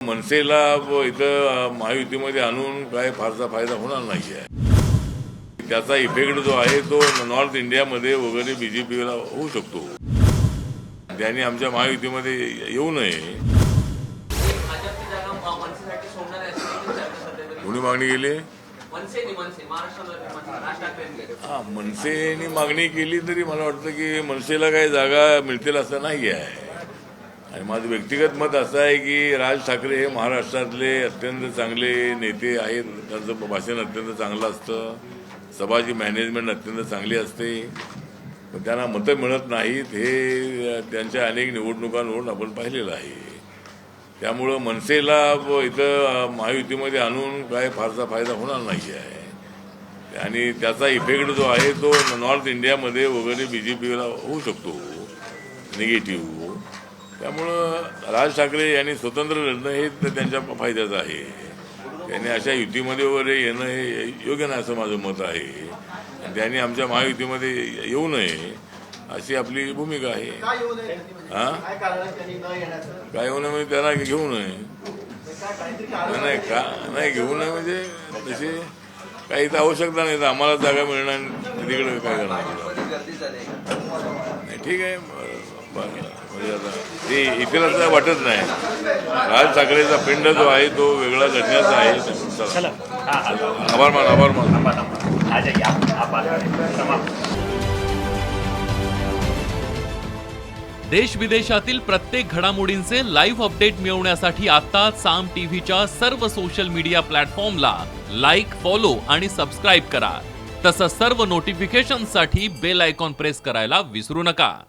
मनसेला इथं महायुतीमध्ये आणून काय फारसा फायदा होणार नाही आहे त्याचा इफेक्ट जो आहे तो नॉर्थ इंडियामध्ये वगैरे बीजेपीला होऊ शकतो. त्यांनी आमच्या महायुतीमध्ये येऊ नये. कोणी मागणी केली? हा मनसेने मागणी केली तरी मला वाटतं की मनसेला काही जागा मिळतील असं नाही आहे आणि माझं व्यक्तिगत मत असं आहे की राज ठाकरे हे महाराष्ट्रातले अत्यंत चांगले नेते आहेत. त्यांचं भाषण अत्यंत चांगलं असतं. सभाची मॅनेजमेंट अत्यंत चांगली असते. पण त्यांना मतं मिळत नाहीत हे त्यांच्या अनेक निवडणुकांवरून आपण पाहिलेलं आहे. त्यामुळं मनसेला इथं महायुतीमध्ये आणून काय फारसा फायदा होणार नाही आहे आणि त्याचा इफेक्ट जो आहे तो नॉर्थ इंडियामध्ये वगैरे बीजेपीला होऊ शकतो. निगेटिव्ह त्यामुळं राज ठाकरे यांनी स्वतंत्र लढणं हे तर त्यांच्या फायद्याचं आहे. त्यांनी अशा युतीमध्ये वगैरे येणं हे योग्य नाही असं माझं मत आहे. आणि त्यांनी आमच्या महायुतीमध्ये येऊ नये अशी आपली भूमिका आहे. काय येऊ नये? हा? काय कारण आहे त्यांनी न येण्याचं? काय होऊ नये म्हणजे त्यांना घेऊ नये. कारण नाही का नाही घेऊ नये म्हणजे तशी काही तर आवश्यकता नाही. तर आम्हाला जागा मिळणार तिकडे काय करणार? नाही ठीक आहे. बरं, बरं. म्हणजे आता ते इथेला तर वाटत नाही. राज ठाकरेचा पिंड जो आहे तो वेगळा लढण्याचा आहे. चला. आभार मान आभार मान. देश विदेशातील प्रत्येक घडामोडींचे लाईव्ह अपडेट मिळवण्यासाठी आता साम टीव्हीच्या सर्व सोशल मीडिया प्लॅटफॉर्मला लाईक फॉलो आणि सबस्क्राईब करा. तसंच सर्व नोटिफिकेशनसाठी बेल आयकॉन प्रेस करायला विसरू नका.